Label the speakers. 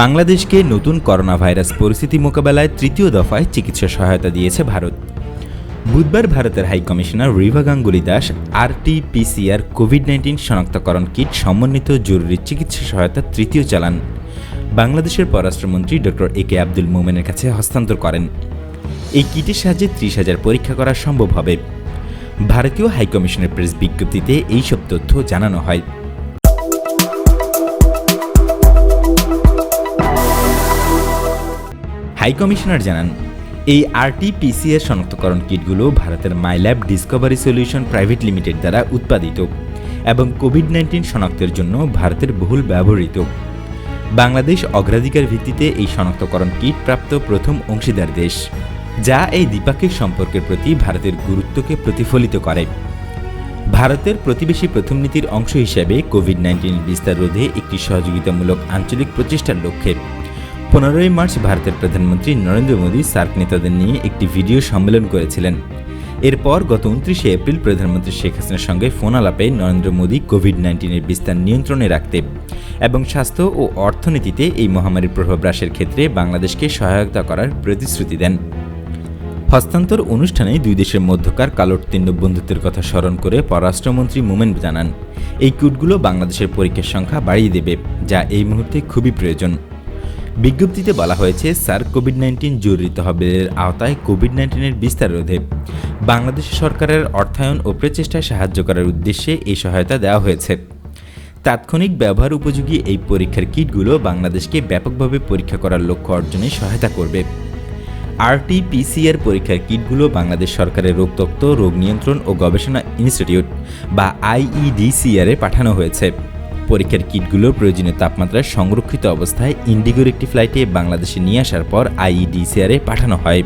Speaker 1: বাংলাদেশকে নতুন corona virus পরিস্থিতি মোকাবেলায় তৃতীয় দফায় চিকিৎসা সহায়তা দিয়েছে ভারত। বুধবার ভারতের high commissioner Riva Ganguly Das RTPCR Covid nineteen শনাক্তকরণ কিট সমন্বিত জরুরি চিকিৎসা সহায়তা তৃতীয় চালান। বাংলাদেশের পররাষ্ট্রমন্ত্রী ডক্টর এ কে আব্দুল মোমেনের কাছে হস্তান্তর করেন। এই কিটের সাহায্যে ত্রিশ হাজার পরীক্ষা করা সম্ভব হবে। ভারতীয় হাইকমিশনের প্রেস বিজ্ঞপ্তিতে এইসব তথ্য জানানো হয়। হাইকমিশনার জানান, এই আরটিপিসিআর শনাক্তকরণ কিটগুলো ভারতের Mylab discovery solution private limited দ্বারা উৎপাদিত এবং কোভিড নাইন্টিন শনাক্তের জন্য ভারতের বহুল ব্যবহৃত। বাংলাদেশ অগ্রাধিকার ভিত্তিতে এই শনাক্তকরণ কিট প্রাপ্ত প্রথম অংশীদার দেশ, যা এই দ্বিপাক্ষিক সম্পর্কের প্রতি ভারতের গুরুত্বকে প্রতিফলিত করে। ভারতের প্রতিবেশী প্রথম নীতির অংশ হিসেবে কোভিড নাইন্টিন বিস্তার রোধে একটি সহযোগিতামূলক আঞ্চলিক প্রচেষ্টার লক্ষ্যে পনেরোই মার্চ ভারতের প্রধানমন্ত্রী নরেন্দ্র মোদী সার্ক নেতাদের নিয়ে একটি ভিডিও সম্মেলন করেছিলেন। এরপর গত উনত্রিশে এপ্রিল প্রধানমন্ত্রী শেখ হাসিনার সঙ্গে ফোন আলাপে নরেন্দ্র মোদী কোভিড নাইন্টিনের বিস্তার নিয়ন্ত্রণে রাখতে এবং স্বাস্থ্য ও অর্থনীতিতে এই মহামারীর প্রভাব হ্রাসের ক্ষেত্রে বাংলাদেশকে সহায়তা করার প্রতিশ্রুতি দেন। হস্তান্তর অনুষ্ঠানে দুই দেশের মধ্যকার কালোত্তীর্ণ বন্ধুত্বের কথা স্মরণ করে পররাষ্ট্রমন্ত্রী মোমেন জানান, এই কিটগুলো বাংলাদেশের পরীক্ষার সংখ্যা বাড়িয়ে দেবে, যা এই মুহূর্তে খুবই প্রয়োজন। বিজ্ঞপ্তিতে বলা হয়েছে, স্যার কোভিড নাইন্টিন জরুরি তহবিলের আওতায় কোভিড নাইন্টিনের বিস্তার রোধে বাংলাদেশ সরকারের অর্থায়ন ও প্রচেষ্টায় সাহায্য করার উদ্দেশ্যে এই সহায়তা দেওয়া হয়েছে। তাৎক্ষণিক ব্যবহার উপযোগী এই পরীক্ষার কিটগুলো বাংলাদেশকে ব্যাপকভাবে পরীক্ষা করার লক্ষ্য অর্জনে সহায়তা করবে। আরটিপিসিআর পরীক্ষার কিটগুলো বাংলাদেশ সরকারের রোগতত্ত্ব, রোগ নিয়ন্ত্রণ ও গবেষণা ইনস্টিটিউট বা আইইডিসিআর এ পাঠানো হয়েছে। পরীক্ষার কিটগুলো প্রয়োজনীয় তাপমাত্রায় সংরক্ষিত অবস্থায় ইন্ডিগোর একটি ফ্লাইটে বাংলাদেশে নিয়ে আসার পর আইইডিসিআরে পাঠানো হয়।